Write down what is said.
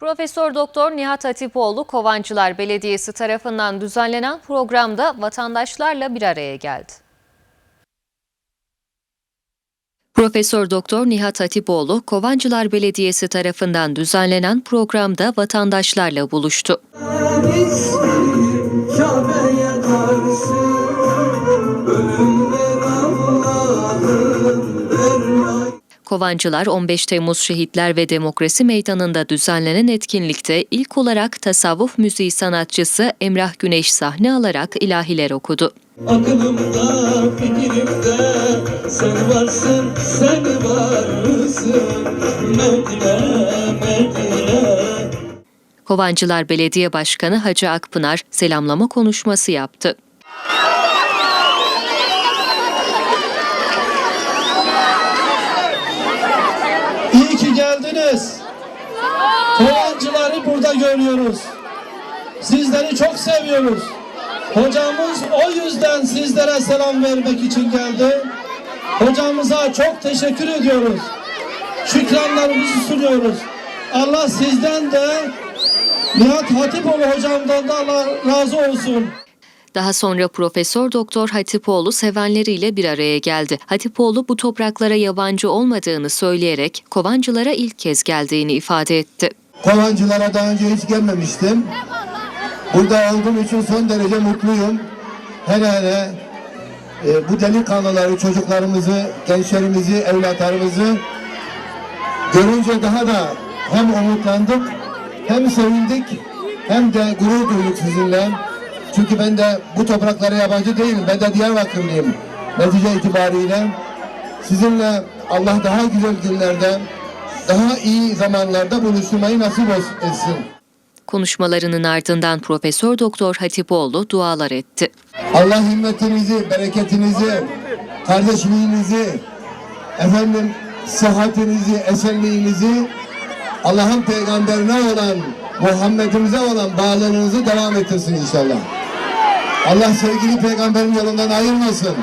Profesör Doktor Nihat Hatipoğlu Kovancılar Belediyesi tarafından düzenlenen programda vatandaşlarla bir araya geldi. Profesör Doktor Nihat Hatipoğlu Kovancılar Belediyesi tarafından düzenlenen programda vatandaşlarla buluştu. Kabe'ye Kovancılar 15 Temmuz Şehitler ve Demokrasi Meydanı'nda düzenlenen etkinlikte ilk olarak tasavvuf müziği sanatçısı Emrah Güneş sahne alarak ilahiler okudu. Aklımda fikrimde sen varsın sen varsın Medine Medine Kovancılar Belediye Başkanı Hacı Akpınar selamlama konuşması yaptı. İyi ki geldiniz. Kovancıları burada görüyoruz. Sizleri çok seviyoruz. Hocamız o yüzden sizlere selam vermek için geldi. Hocamıza çok teşekkür ediyoruz. Şükranlarımızı sunuyoruz. Allah sizden de Nihat Hatipoğlu hocamdan da Allah razı olsun. Daha sonra Profesör Doktor Hatipoğlu sevenleriyle bir araya geldi. Hatipoğlu bu topraklara yabancı olmadığını söyleyerek Kovancılara ilk kez geldiğini ifade etti. Kovancılara daha önce hiç gelmemiştim. Burada olduğum için son derece mutluyum. Hele hele e, bu delikanlıları, çocuklarımızı, gençlerimizi, evlatlarımızı görünce daha da hem umutlandık, hem sevindik, hem de gurur duyduk sizinle. Çünkü ben de bu topraklara yabancı değilim. Ben de Diyarbakırlıyım. Netice itibariyle sizinle Allah daha güzel günlerde, daha iyi zamanlarda buluşturmayı nasip etsin. Konuşmalarının ardından Profesör Doktor Hatipoğlu dualar etti. Allah himmetinizi, bereketinizi, kardeşliğinizi, efendim sıhhatinizi, esenliğinizi, Allah'ın peygamberine olan, Muhammed'imize olan bağlılığınızı devam ettirsin inşallah. Allah sevgili peygamberin yolundan ayırmasın.